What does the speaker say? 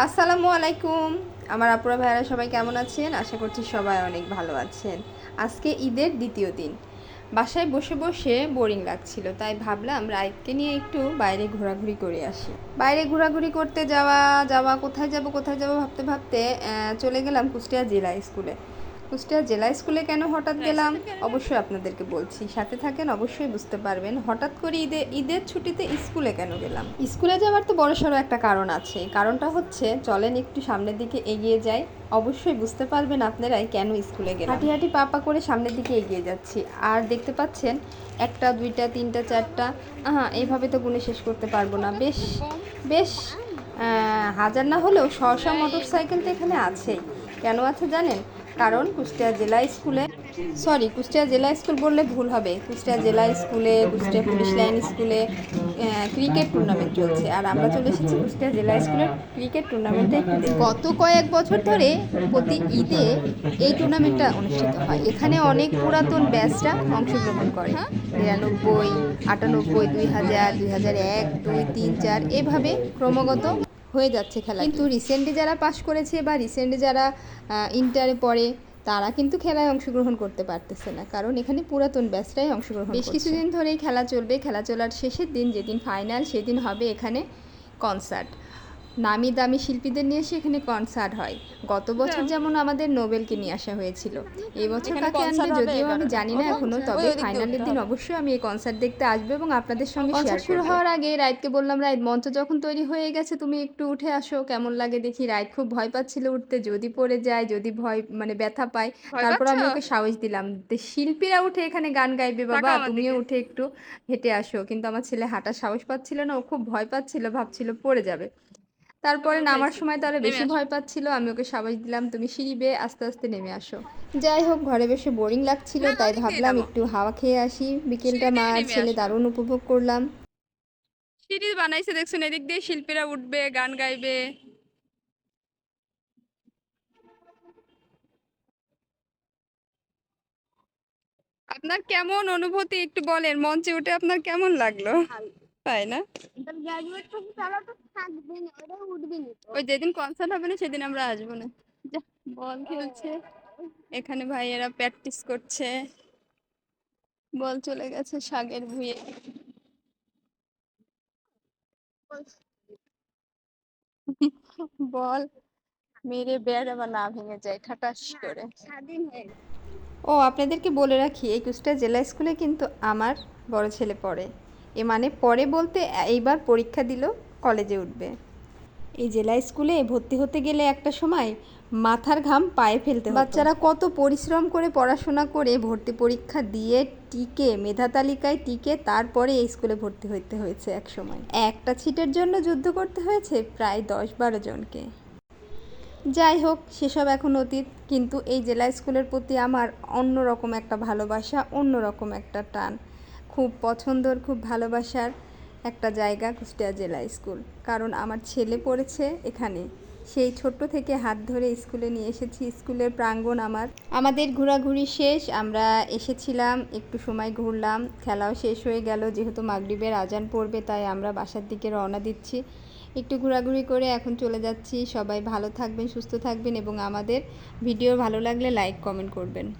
আসসালামু আলাইকুম। আমার আপুরা ভাইয়ারা সবাই কেমন আছেন? আশা করছি সবাই অনেক ভালো আছেন। আজকে ঈদের দ্বিতীয় দিন। বাসায় বসে বসে বোরিং লাগছিল, তাই ভাবলাম রাইতকে নিয়ে একটু বাইরে ঘোরাঘুরি করে আসি। বাইরে ঘোরাঘুরি করতে যাওয়া যাওয়া, কোথায় যাব কোথায় যাব ভাবতে ভাবতে চলে গেলাম কুষ্টিয়া জেলা স্কুলে। কুষ্টিয়া জেলা স্কুলে কেন হঠাৎ গেলাম? অবশ্যই আপনাদেরকে বলছি। সাথে থাকেন অবশ্যই বুঝতে পারবেন হঠাৎ করে ঈদে ঈদের ছুটিতে স্কুলে কেন গেলাম? স্কুলে যাওয়ার তো বড়সড় একটা কারণ আছে। কারণটা হচ্ছে চলেন একটু সামনের দিকে এগিয়ে যাই। অবশ্যই বুঝতে পারবেন আপনারাই কেন স্কুলে গেলাম। হাঁটি হাঁটি পা পা করে সামনের দিকে এগিয়ে যাচ্ছি। আর দেখতে পাচ্ছেন একটা দুইটা তিনটা চারটা হ্যাঁ এইভাবে তো গুনে শেষ করতে পারব না। বেশ বেশ হাজার না হলেও শশা মোটর সাইকেল তো এখানে আছেই। কেন আছে জানেন? কারণ কুষ্টিয়া জেলা স্কুলে সরি কুষ্টিয়া জেলা স্কুল বললে ভুল হবে। কুষ্টিয়া জেলা স্কুলে, কুষ্টিয়া পুলিশ লাইন স্কুলে ক্রিকেট টুর্নামেন্ট চলছে। আর আমরা চলে এসেছি কুষ্টিয়া জেলা স্কুলের ক্রিকেট টুর্নামেন্টে গত কয়েক বছর ধরে প্রতি ঈদে এই টুর্নামেন্টটা অনুষ্ঠিত হয়। এখানে অনেক পুরাতন ব্যাচরা অংশগ্রহণ করে। নিরানব্বই আটানব্বই, দুই হাজার দুই হাজার এক, দুই, তিন, চার, এভাবে ক্রমাগত হয়ে যাচ্ছে খেলা কিন্তু রিসেন্টলি যারা পাশ করেছে বা রিসেন্টলি যারা ইন্টারে পড়ে তারা কিন্তু খেলায় অংশগ্রহণ করতে পারতেছে না। কারণ এখানে পুরাতন ব্যাচটাই অংশগ্রহণ বেশ কিছুদিন ধরেই খেলা চলবে। খেলা চলার শেষের দিন যেদিন ফাইনাল সেদিন হবে এখানে কনসার্ট নামি দামি শিল্পীদের নিয়ে এসে এখানে কনসার্ট হয়। গত বছর যেমন আমাদের নোবেলকে নিয়ে আসা হয়েছিল। এই বছর কাকে আনবে যদিও আমি। জানি না এখনও তবে ফাইনালের দিন অবশ্যই আমি এই কনসার্ট দেখতে আসব এবং আপনাদের সঙ্গে শেয়ার শুরু হওয়ার আগে রাইতকে বললাম রাইত মঞ্চ যখন তৈরি হয়ে গেছে তুমি একটু উঠে আসো কেমন লাগে দেখি? রাইত খুব ভয় পাচ্ছিল উঠতে যদি পড়ে যায় যদি ভয় মানে ব্যথা পায় তারপর আমি ওকে সাহস দিলাম। শিল্পীরা উঠে এখানে গান গাইবে বাবা তুমিও উঠে একটু হেঁটে আসো। কিন্তু আমার ছেলে হাঁটার সাহস পাচ্ছিল না ও খুব ভয় পাচ্ছিল ভাবছিল পড়ে যাবে। তারপরে নামার সময় তো আরও বেশি ভয় পাচ্ছিল আমি ওকে সাবাস দিলাম তুমি সিঁড়ি বেয়ে আস্তে আস্তে নেমে আসো। যাই হোক ঘরে বসে বোরিং লাগছিল তাই ভাবলাম একটু হাওয়া খেয়ে আসি। বিকেলটা মা আর ছেলে দারুণ উপভোগ করলাম। সিঁড়ি বানাইছে দেখছেন এদিক দিয়ে শিল্পীরা উঠবে গান গাইবে। আপনার কেমন অনুভূতি একটু বলেন মঞ্চে উঠে আপনার কেমন লাগল? তাই না? ওই যেদিন কনসার্ট হবে না সেদিন আমরা আসব না। বল খেলছে। এখানে ভাইয়েরা প্র্যাকটিস করছে। বল চলে গেছে শাগের ভুঁয়ে বল মেরে ব্যাট আবার না ভেঙে যায় ঠাটাস করে। ও আপনাদেরকে বলে রাখি এই জেলা স্কুলে কিন্তু আমার বড় ছেলে পড়ে। এ মানে পরে বলতে এইবার পরীক্ষা দিল কলেজে উঠবে। এই জেলা স্কুলে ভর্তি হতে গেলে একটা সময় মাথার ঘাম পায়ে ফেলতে বাচ্চারা কত পরিশ্রম করে পড়াশোনা করে ভর্তি পরীক্ষা দিয়ে টিকে মেধা তালিকায় টিকে তারপরে এই স্কুলে ভর্তি হতে হয়েছে এক সময়। একটা ছিটের জন্য যুদ্ধ করতে হয়েছে প্রায় দশ বারো জনকে। যাই হোক সেসব এখন অতীত কিন্তু এই জেলা স্কুলের প্রতি আমার অন্যরকম একটা ভালোবাসা অন্যরকম একটা টান। খুব পছন্দর, খুব ভালোবাসার একটা জায়গা কুষ্টিয়া জেলা স্কুল। কারণ আমার ছেলে পড়েছে এখানে। সেই ছোট্ট থেকে হাত ধরে স্কুলে নিয়ে এসেছি। স্কুলের প্রাঙ্গণ আমার। আমাদের ঘোরাঘুরি শেষ। আমরা এসেছিলাম, একটু সময় ঘুরলাম। খেলাও শেষ হয়ে গেল। যেহেতু মাগরিবের আজান পড়বে, তাই আমরা বাসার দিকে রওনা দিচ্ছি। একটু ঘোরাঘুরি করে এখন চলে যাচ্ছি। সবাই ভালো থাকবেন, সুস্থ থাকবেন এবং আমাদের ভিডিও ভালো লাগলে লাইক, কমেন্ট করবেন।